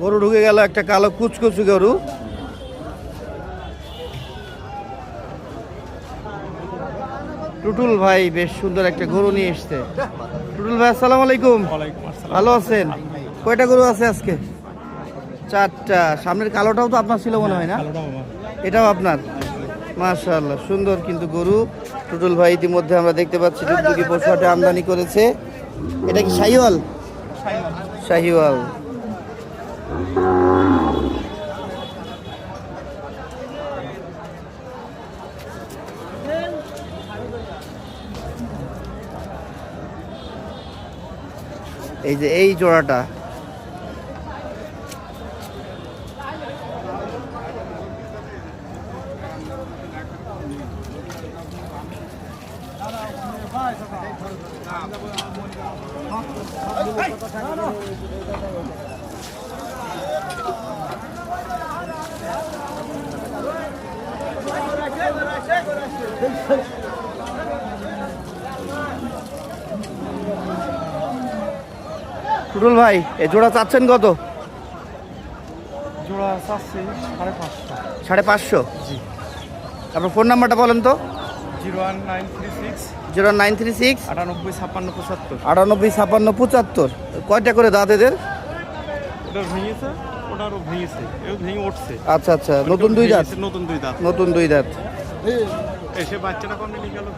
গরু ঢুকে গেল একটা কালো কুচকুচু গরু। টুটুল ভাই বেশ সুন্দর একটা গরু নিয়ে এসছে। টুটুল ভাই আসসালামু আলাইকুম। ভালো আছেন? কয়টা গরু আছে আজকে? চারটা। সামনের কালোটাও তো আপনার ছিল মনে হয় না? এটাও আপনার? মাশাআল্লাহ সুন্দর কিন্তু গরু। টুটুল ভাই ইতিমধ্যে আমরা দেখতে পাচ্ছি টুকটুকি পশু আমদানি করেছে। এটা কি শাহিওয়াল। শাহিওয়াল। এই যে এই জোড়াটা। টুটুল ভাই এই জোড়া চাচ্ছেন কত? জোড়া চাচ্ছি সাড়ে পাঁচশো। সাড়ে পাঁচশো? আপনার ফোন নাম্বারটা বলেন তো। Zero one nine three six. Zero nine three six. আটানব্বই ছাপ্পান্ন পঁচাত্তর। আটানব্বই ছাপান্ন পঁচাত্তর। কয়টা করে দাঁত এদের? ওটা ভেঙেছে ওটারও ভেঙেছে এও ভেঙে উঠছে। আচ্ছা আচ্ছা নতুন দুই দাঁত। নতুন দুই দাঁত। নতুন দুই দাঁত। এসে বাচ্চাটা কমে নিয়ে গেল?